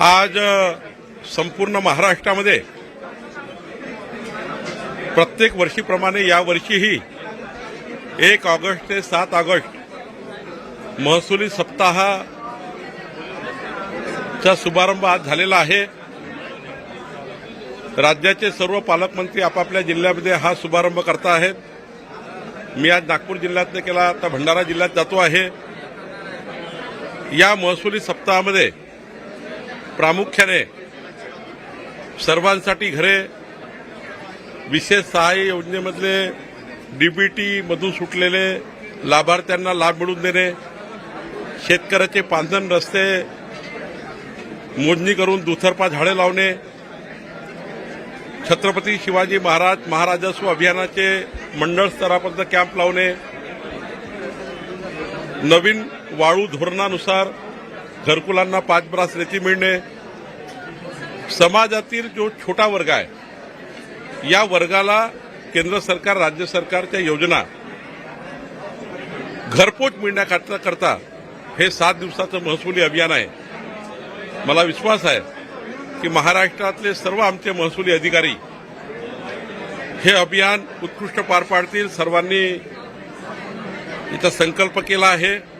आज संपूर्ण महाराष्ट्रामध्ये प्रत्येक वर्षीप्रमाणे या वर्षीही एक ऑगस्ट ते सात ऑगस्ट महसुली सप्ताहाचा शुभारंभ आज झालेला आहे. राज्याचे सर्व पालकमंत्री आपापल्या जिल्ह्यामध्ये हा शुभारंभ करत आहेत. मी आज नागपूर जिल्ह्यातनं केला आता भंडारा जिल्ह्यात जातो आहे. या महसुली सप्ताहामध्ये प्रामुख्याने सर्वांसाठी घरे विशेष सहाय्य योजनेमधले डीबीटी मधून सुटलेले लाभार्थ्यांना लाभ मिळवून देणे शेतकऱ्याचे पांधन रस्ते मोजणी करून दुथरपा झाडे लावणे छत्रपती शिवाजी महाराज महाराजस्व अभियानाचे मंडळ स्तरापर्यंत कॅम्प लावणे नवीन वाळू धोरणानुसार घरकुलांना पाच ब्रास रेती मिळणे समाजातील जो छोटा वर्ग आहे या वर्गाला केंद्र सरकार राज्य सरकारच्या योजना घरपोच मिळण्याकरता करता हे सात दिवसाचं महसुली अभियान आहे. मला विश्वास आहे की महाराष्ट्रातले सर्व आमचे महसुली अधिकारी हे अभियान उत्कृष्ट पार पाडतील. सर्वांनी याचा संकल्प केला आहे.